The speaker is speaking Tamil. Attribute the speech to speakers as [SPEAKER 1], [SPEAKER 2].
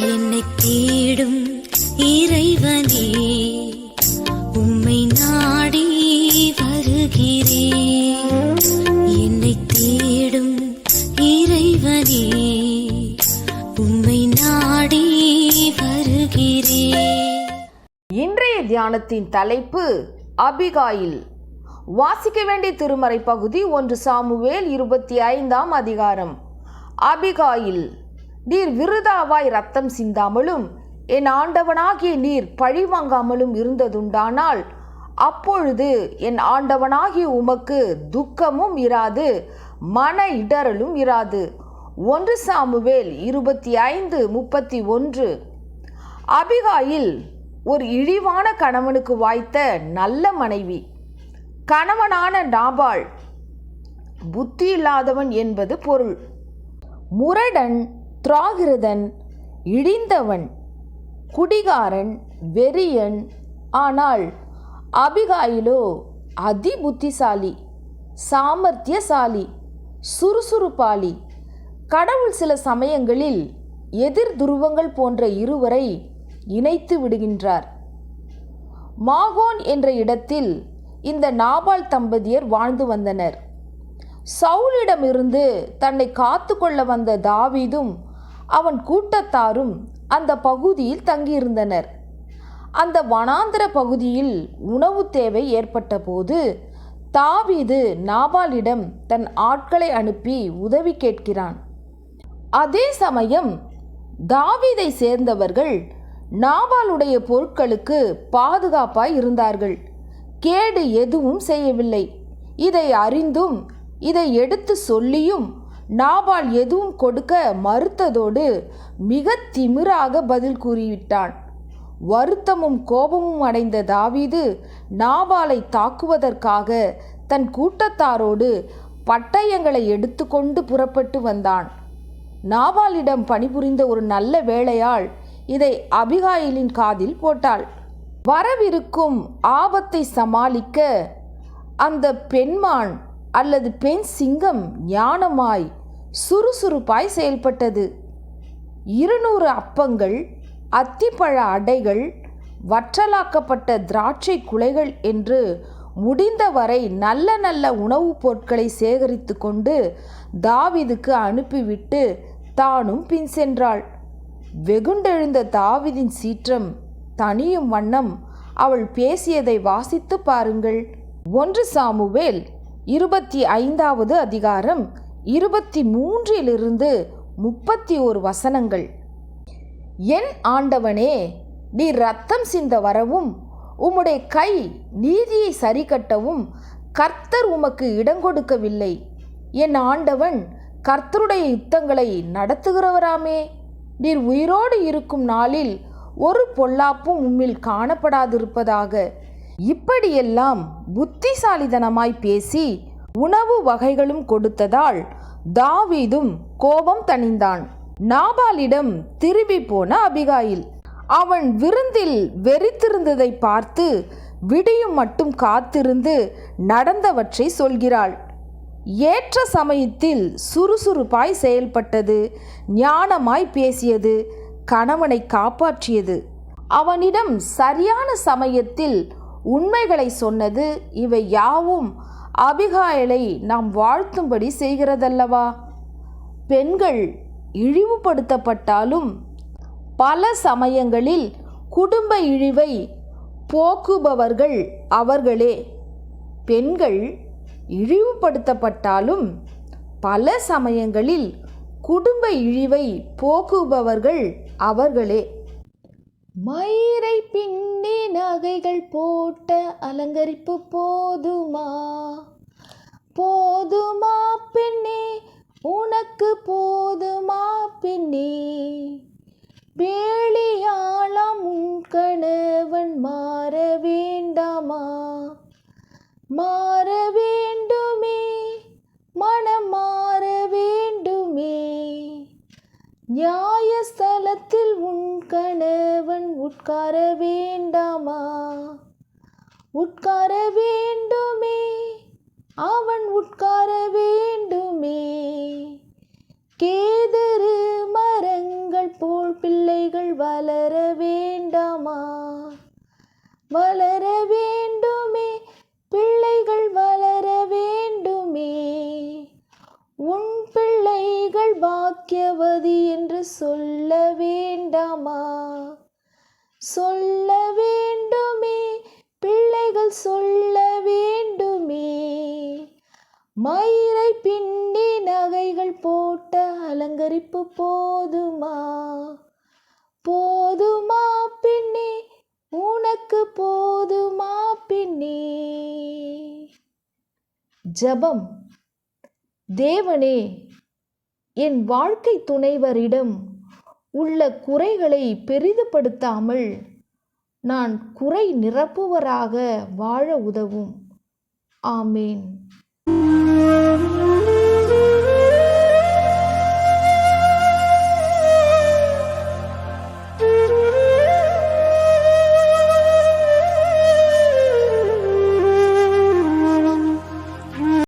[SPEAKER 1] என்னை தேடும் இறைவனே உம்மை நாடி வருகிறேன். என்னை தேடும் இறைவனே உம்மை நாடி வருகிறேன்.
[SPEAKER 2] இன்றைய தியானத்தின் தலைப்பு அபிகாயில். வாசிக்க வேண்டிய திருமறை பகுதி ஒன்று சாமுவேல் இருபத்தி ஐந்தாம் அதிகாரம். அபிகாயில். நீர் விருதாவாய் ரத்தம் சிந்தாமலும் என் ஆண்டவனாகிய நீர் பழிவாங்காமலும் இருந்ததுண்டானால் அப்பொழுது என் ஆண்டவனாகிய உமக்கு துக்கமும் இராது மன இடறலும் இராது. ஒன்று சாமுவேல் இருபத்தி ஐந்து முப்பத்தி ஒன்று. அபிகாயில் ஒரு இழிவான கணவனுக்கு வாய்த்த நல்ல மனைவி. கணவனான நாபாள் புத்தி இல்லாதவன் என்பது பொருள். முரடன் திராகிருதன் இடிந்தவன் குடிகாரன் வெறியன். ஆனால் அபிகாயிலோ அதி புத்திசாலி சாமர்த்தியசாலி சுறுசுறுப்பாளி. கடவுள் சில சமயங்களில் எதிர் துருவங்கள் போன்ற இருவரை இணைத்து விடுகின்றார். மாகோன் என்ற இடத்தில் இந்த நாபால் தம்பதியர் வாழ்ந்து வந்தனர். சவுலிடமிருந்து தன்னை காத்து கொள்ள வந்த தாவீதும் அவன் கூட்டத்தாரும் அந்த பகுதியில் தங்கியிருந்தனர். அந்த வனாந்திர பகுதியில் உணவு தேவை ஏற்பட்டபோது தாவீது நாபாலிடம் தன் ஆட்களை அனுப்பி உதவி கேட்கிறான். அதே சமயம் தாவீதை சேர்ந்தவர்கள் நாபாலுடைய பொருட்களுக்கு பாதுகாப்பாய் இருந்தார்கள். கேடு எதுவும் செய்யவில்லை. இதை அறிந்தும் இதை எடுத்து சொல்லியும் நாபால் எதுவும் கொடுக்க மறுத்ததோடு மிக திமிராக பதில் கூறிவிட்டான். வருத்தமும் கோபமும் அடைந்த தாவீது நாபாலை தாக்குவதற்காக தன் கூட்டத்தாரோடு பட்டயங்களை எடுத்துக்கொண்டு புறப்பட்டு வந்தான். நாபாலிடம் பணிபுரிந்த ஒரு நல்ல வேளையால் இதை அபிகாயிலின் காதில் போட்டாள். வரவிருக்கும் ஆபத்தை சமாளிக்க அந்த பெண்மான் அல்லது பெண் சிங்கம் ஞானமாய் சுறுசுறுப்பாய் செயல்பட்டது. இருநூறு அப்பங்கள் அத்திப்பழ அடைகள் வற்றலாக்கப்பட்ட திராட்சை குலைகள் என்று முடிந்தவரை நல்ல நல்ல உணவுப் பொருட்களை சேகரித்து கொண்டு தாவிதுக்கு அனுப்பிவிட்டு தானும் பின் சென்றாள். வெகுண்டெழுந்த தாவிதின் சீற்றம் தனியும் வண்ணம் அவள் பேசியதை வாசித்து பாருங்கள். ஒன்று சாமுவேல் இருபத்தி ஐந்தாவது அதிகாரம் இருபத்தி மூன்றிலிருந்து முப்பத்தி ஒரு வசனங்கள். என் ஆண்டவனே நீ ரத்தம் சிந்த வரவும் உம்முடைய கை நீதியை சரிகட்டவும் கர்த்தர் உமக்கு இடங்கொடுக்கவில்லை. என் ஆண்டவன் கர்த்தருடைய யுத்தங்களை நடத்துகிறவராமே. நீர் உயிரோடு இருக்கும் நாளில் ஒரு பொல்லாப்பும் உம்மில் காணப்படாதிருப்பதாக. இப்படியெல்லாம் புத்திசாலிதனமாய் பேசி உணவு வகைகளும் கொடுத்ததால் தாவீதும் கோபம் தணிந்தான். நாபாலிடம் திரும்பி போன அபிகாயில் அவன் விருந்தில் வெறித்திருந்ததை பார்த்து விடியும் மட்டும் காத்திருந்து நடந்தவற்றை சொல்கிறாள். ஏற்ற சமயத்தில் சுறுசுறுப்பாய் செயல்பட்டது ஞானமாய் பேசியது கணவனை காப்பாற்றியது. அவனிடம் சரியான சமயத்தில் உண்மைகளை சொன்னது இவை யாவும் அபிகாயலை நாம் வாழ்த்தும்படி செய்கிறதல்லவா? பெண்கள் இழிவுபடுத்தப்பட்டாலும் பல சமயங்களில் குடும்ப இழிவை போக்குபவர்கள் அவர்களே. பெண்கள் இழிவுபடுத்தப்பட்டாலும் பல சமயங்களில் குடும்ப இழிவை போக்குபவர்கள் அவர்களே. மயிரை பின்னி நகைகள் போட்ட அலங்கரிப்பு போதுமா? போதுமா பெண்ணே உனக்கு போதுமா பெண்ணே வேளியாளாம் உன் கணவன் மாற வேண்டாமா? மா உட்கார வேண்டாமா? உட்கார வேண்டுமே. அவன் உட்கார வேண்டுமே. கேதரு மரங்கள் போல் பிள்ளைகள் வளர வேண்டாமா? வளர வேண்டுமே. பிள்ளைகள் வளர வேண்டுமே. உன் பிள்ளைகள் பாக்கியவதி என்று சொல்ல வேண்டாமா? சொல்ல வேண்டுமே பிள்ளைகள் சொல்ல வேண்டுமே. மயிரை பின்னி நகைகள் போட்ட அலங்கரிப்பு போதுமா? போதுமா பின்னி? உனக்கு போதுமா பின்னி? ஜபம். தேவனே என் வாழ்க்கை துணைவரிடம் உள்ள குறைகளை பெரிதுபடுத்தாமல் நான் குறை நிரப்புவராக வாழ உதவும். ஆமேன்.